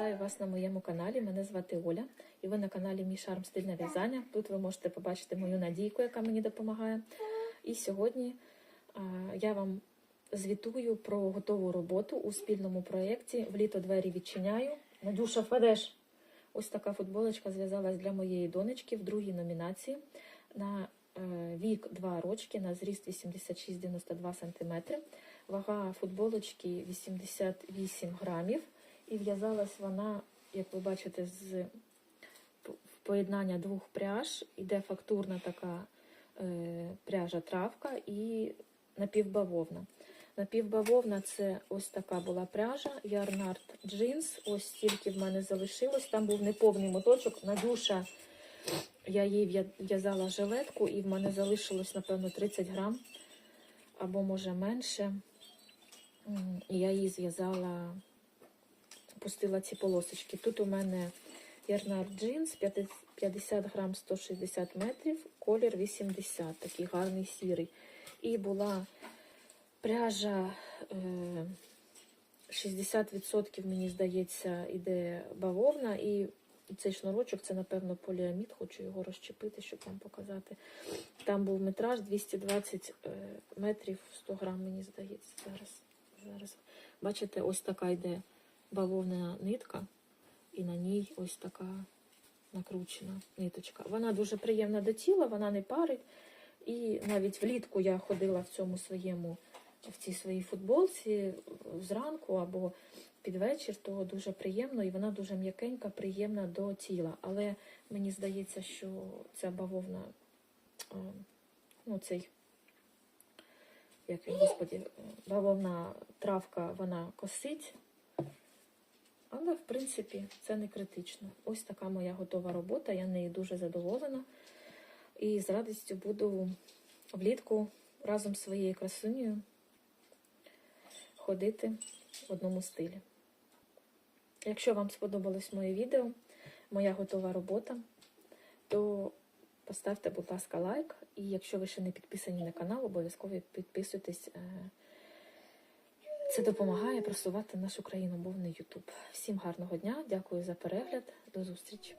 Вітаю вас на моєму каналі. Мене звати Оля, і ви на каналі Мій Шарм Стильне в'язання. Тут ви можете побачити мою надійку, яка мені допомагає. І сьогодні а, я вам звітую про готову роботу у спільному проєкті В літо двері відчиняю. Надюша, впадеш. Ось така футболочка зв'язалась для моєї донечки в другій номінації на е, вік 2 рочки, на зріст 86-92 см. Вага футболочки 88 грамів. І в'язалась вона, як ви бачите, з поєднання двох пряж. Іде фактурна така е, пряжа травка і напівбавовна. Напівбавовна це ось така була пряжа, Ярнард джинс. Ось стільки в мене залишилось. Там був неповний моточок. Надюша, я їй в'язала жилетку, і в мене залишилось, напевно, 30 грам або може менше. І я її зв'язала, пустила ці полосочки. Тут у мене Ярнард джинс 50 50 грам 160 метрів, колір 80, такий гарний сірий. І була пряжа е, 60%, мені здається, іде бавовна. І цей шнурочок, це, напевно, поліамід, хочу його розчепити, щоб вам показати. Там був метраж 220 е, метрів 100 грам, мені здається. Зараз, зараз. Бачите, ось така йде бавовна нитка, і на ній ось така накручена ниточка. Вона дуже приємна до тіла, вона не парить. І навіть влітку я ходила в цьому своєму, в цій своїй футболці зранку або під вечір, то дуже приємно, і вона дуже м'якенька, приємна до тіла. Але мені здається, що ця бавовна, е, ну цей, як господі, е, бавовна травка, вона косить. Але, в принципі, це не критично. Ось така моя готова робота, я нею дуже задоволена. І з радістю буду влітку разом з своєю красунею ходити в одному стилі. Якщо вам сподобалось моє відео, моя готова робота, то поставте, будь ласка, лайк. І якщо ви ще не підписані на канал, обов'язково підписуйтесь. Це допомагає просувати нашу країну, мовний Ютуб. Всім гарного дня, дякую за перегляд, до зустрічі.